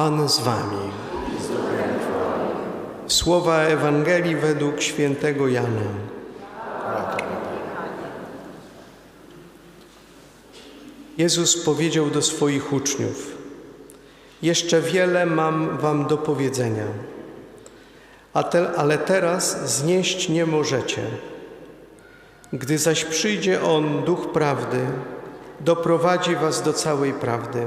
Pan z wami. Słowa Ewangelii według świętego Jana. Jezus powiedział do swoich uczniów: Jeszcze wiele mam wam do powiedzenia, ale teraz znieść nie możecie. Gdy zaś przyjdzie On, Duch Prawdy, doprowadzi was do całej prawdy,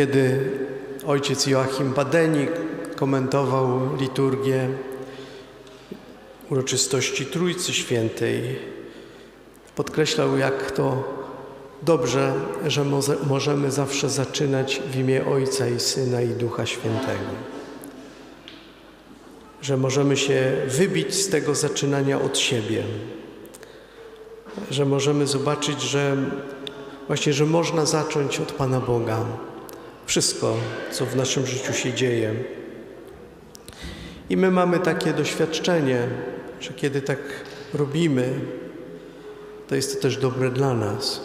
Kiedy ojciec Joachim Badenik komentował liturgię uroczystości Trójcy Świętej, podkreślał, jak to dobrze, że możemy zawsze zaczynać w imię Ojca i Syna i Ducha Świętego. Że możemy się wybić z tego zaczynania od siebie. Że możemy zobaczyć, że właśnie, że można zacząć od Pana Boga. Wszystko, co w naszym życiu się dzieje. I my mamy takie doświadczenie, że kiedy tak robimy, to jest to też dobre dla nas.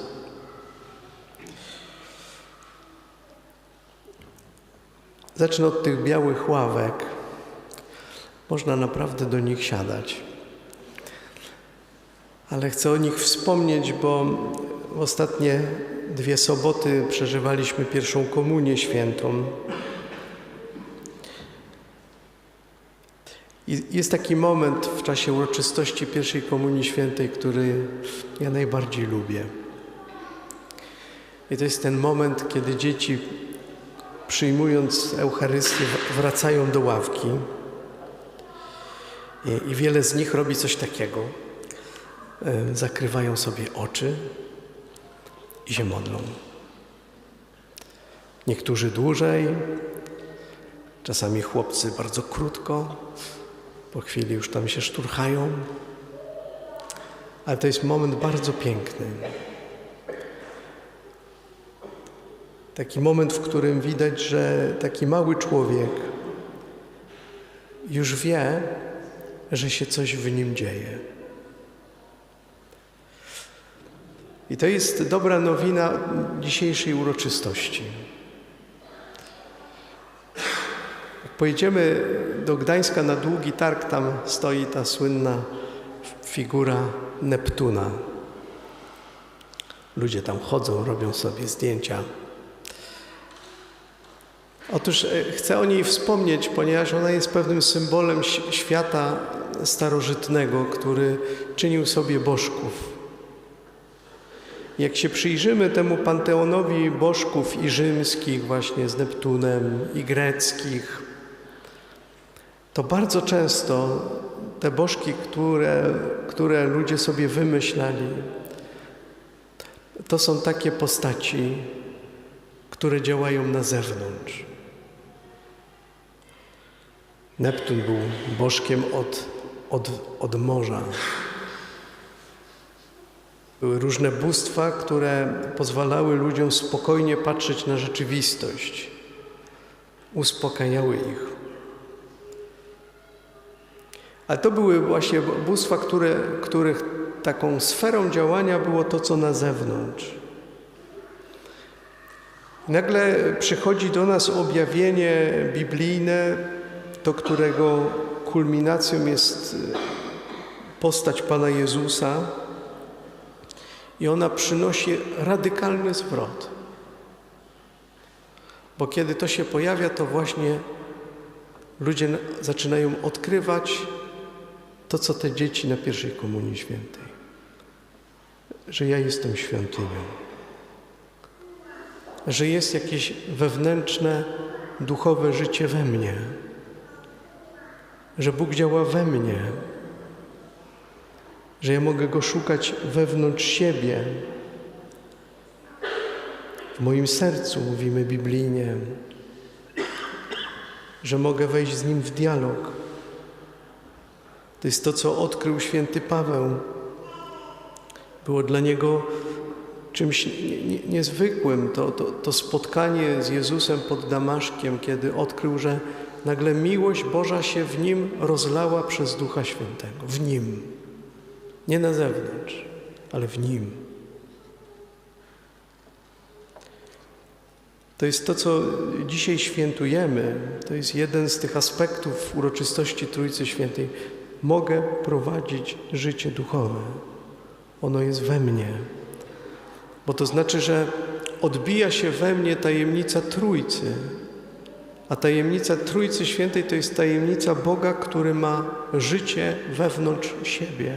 Zacznę od tych białych ławek. Można naprawdę do nich siadać. Ale chcę o nich wspomnieć, bo ostatnie dwie soboty przeżywaliśmy pierwszą komunię świętą. I jest taki moment w czasie uroczystości pierwszej komunii świętej, który ja najbardziej lubię. I to jest ten moment, kiedy dzieci przyjmując Eucharystię wracają do ławki I, i wiele z nich robi coś takiego. E, Zakrywają sobie oczy i się modlą. Niektórzy dłużej, czasami chłopcy bardzo krótko, po chwili już tam się szturchają, ale to jest moment bardzo piękny. Taki moment, w którym widać, że taki mały człowiek już wie, że się coś w nim dzieje. I to jest dobra nowina dzisiejszej uroczystości. Jak pojedziemy do Gdańska na długi targ, tam stoi ta słynna figura Neptuna. Ludzie tam chodzą, robią sobie zdjęcia. Otóż e, chcę o niej wspomnieć, ponieważ ona jest pewnym symbolem świata starożytnego, który czynił sobie bożków. Jak się przyjrzymy temu panteonowi bożków i rzymskich, właśnie z Neptunem, i greckich, to bardzo często te bożki, które, które ludzie sobie wymyślali, to są takie postaci, które działają na zewnątrz. Neptun był bożkiem od, od, od morza. Były różne bóstwa, które pozwalały ludziom spokojnie patrzeć na rzeczywistość, uspokajały ich. Ale to były właśnie bóstwa, które, których taką sferą działania było to, co na zewnątrz. Nagle przychodzi do nas objawienie biblijne, do którego kulminacją jest postać Pana Jezusa, i ona przynosi radykalny zwrot. Bo kiedy to się pojawia, to właśnie ludzie zaczynają odkrywać to, co te dzieci na pierwszej Komunii Świętej. Że ja jestem świątynią. Że jest jakieś wewnętrzne, duchowe życie we mnie. że Bóg działa we mnie, że ja mogę Go szukać wewnątrz siebie. W moim sercu mówimy biblijnie, że mogę wejść z Nim w dialog. To jest to, co odkrył święty Paweł. Było dla niego czymś nie, nie, niezwykłym to, to, to spotkanie z Jezusem pod Damaszkiem, kiedy odkrył, że nagle miłość Boża się w nim rozlała przez Ducha Świętego. W nim. Nie na zewnątrz, ale w nim. To jest to, co dzisiaj świętujemy. To jest jeden z tych aspektów uroczystości Trójcy Świętej. Mogę prowadzić życie duchowe. Ono jest we mnie. Bo to znaczy, że odbija się we mnie tajemnica Trójcy. A tajemnica Trójcy Świętej to jest tajemnica Boga, który ma życie wewnątrz siebie,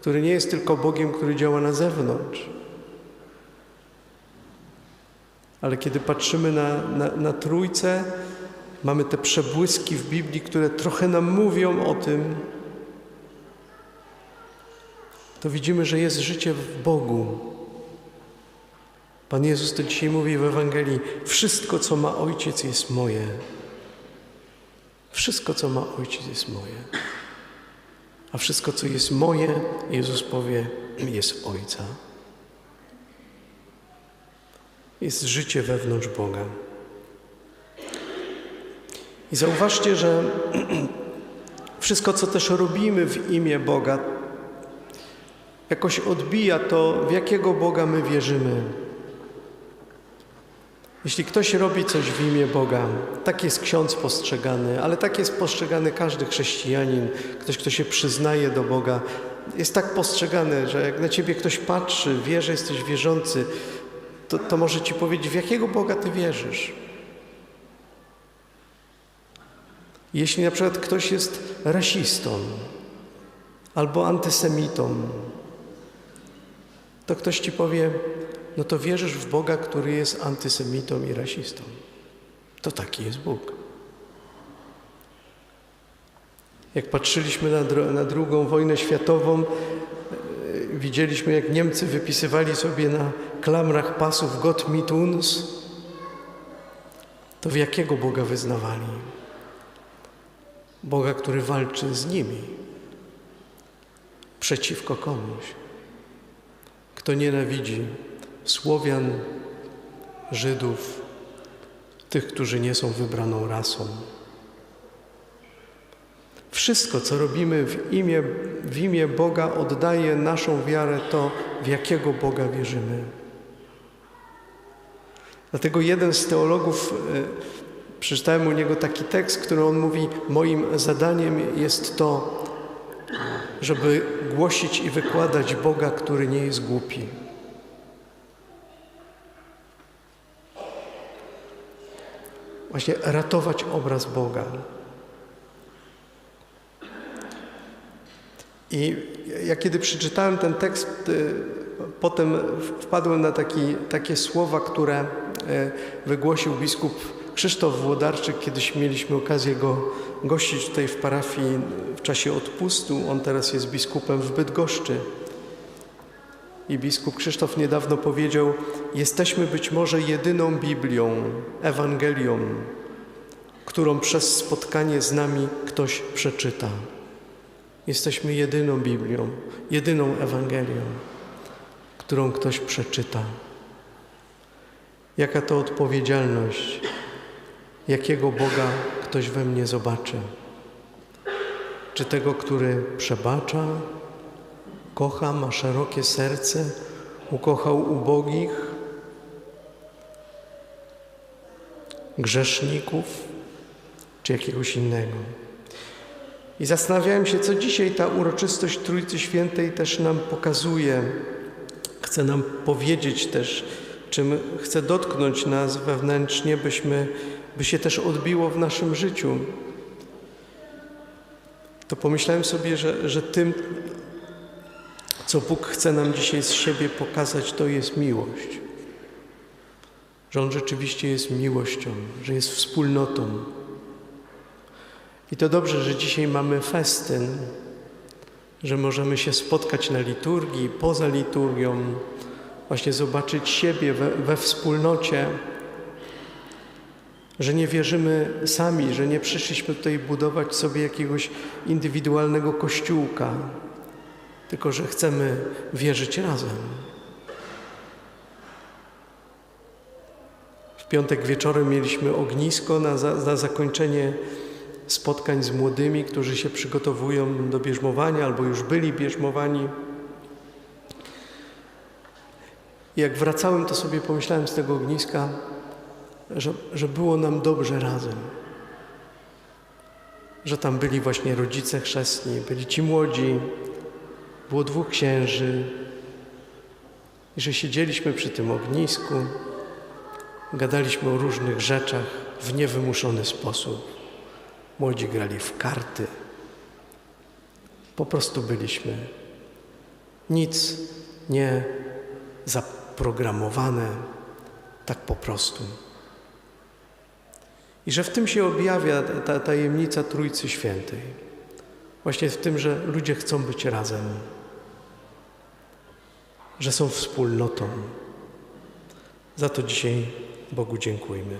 który nie jest tylko Bogiem, który działa na zewnątrz. Ale kiedy patrzymy na, na, na Trójcę, mamy te przebłyski w Biblii, które trochę nam mówią o tym, to widzimy, że jest życie w Bogu. Pan Jezus to dzisiaj mówi w Ewangelii: Wszystko, co ma Ojciec, jest moje. Wszystko, co ma Ojciec, jest moje. A wszystko, co jest moje, Jezus powie, jest Ojca. Jest życie wewnątrz Boga. I zauważcie, że wszystko, co też robimy w imię Boga, jakoś odbija to, w jakiego Boga my wierzymy. Jeśli ktoś robi coś w imię Boga, tak jest ksiądz postrzegany, ale tak jest postrzegany każdy chrześcijanin, ktoś, kto się przyznaje do Boga, jest tak postrzegany, że jak na ciebie ktoś patrzy, wie, że jesteś wierzący, to, to może ci powiedzieć, w jakiego Boga ty wierzysz. Jeśli na przykład ktoś jest rasistą albo antysemitą, to ktoś ci powie, no to wierzysz w Boga, który jest antysemitą i rasistą. To taki jest Bóg. Jak patrzyliśmy na, dru na drugą wojnę światową, yy, widzieliśmy, jak Niemcy wypisywali sobie na klamrach pasów Gott mit uns, to w jakiego Boga wyznawali? Boga, który walczy z nimi przeciwko komuś. Kto nienawidzi Słowian, Żydów, tych, którzy nie są wybraną rasą. Wszystko, co robimy w imię, w imię Boga, oddaje naszą wiarę to, w jakiego Boga wierzymy. Dlatego jeden z teologów, e, przeczytałem u niego taki tekst, który on mówi: Moim zadaniem jest to, żeby głosić i wykładać Boga, który nie jest głupi. Właśnie ratować obraz Boga. I ja kiedy przeczytałem ten tekst, y, potem wpadłem na taki, takie słowa, które y, wygłosił biskup Krzysztof Włodarczyk. Kiedyś mieliśmy okazję go gościć tutaj w parafii w czasie odpustu. On teraz jest biskupem w Bydgoszczy. I biskup Krzysztof niedawno powiedział: Jesteśmy być może jedyną Biblią, Ewangelią, którą przez spotkanie z nami ktoś przeczyta. Jesteśmy jedyną Biblią, jedyną Ewangelią, którą ktoś przeczyta. Jaka to odpowiedzialność, jakiego Boga ktoś we mnie zobaczy. Czy tego, który przebacza, kocha, ma szerokie serce, ukochał ubogich, grzeszników, czy jakiegoś innego. I zastanawiałem się, co dzisiaj ta uroczystość Trójcy Świętej też nam pokazuje. Chce nam powiedzieć też, czym chce dotknąć nas wewnętrznie, byśmy, by się też odbiło w naszym życiu. To pomyślałem sobie, że, że tym, co Bóg chce nam dzisiaj z siebie pokazać, to jest miłość. Że On rzeczywiście jest miłością, że jest wspólnotą. I to dobrze, że dzisiaj mamy festyn, że możemy się spotkać na liturgii, poza liturgią, właśnie zobaczyć siebie we, we wspólnocie, że nie wierzymy sami, że nie przyszliśmy tutaj budować sobie jakiegoś indywidualnego kościółka, tylko że chcemy wierzyć razem. W piątek wieczorem mieliśmy ognisko na, za, na zakończenie spotkań z młodymi, którzy się przygotowują do bierzmowania albo już byli bierzmowani. Jak wracałem, to sobie pomyślałem z tego ogniska, że, że było nam dobrze razem. Że tam byli właśnie rodzice chrzestni, byli ci młodzi, było dwóch księży, i że siedzieliśmy przy tym ognisku, gadaliśmy o różnych rzeczach w niewymuszony sposób. Młodzi grali w karty. Po prostu byliśmy. Nic nie zaprogramowane, tak po prostu. I że w tym się objawia ta tajemnica Trójcy Świętej. Właśnie w tym, że ludzie chcą być razem, że są wspólnotą. Za to dzisiaj Bogu dziękujmy.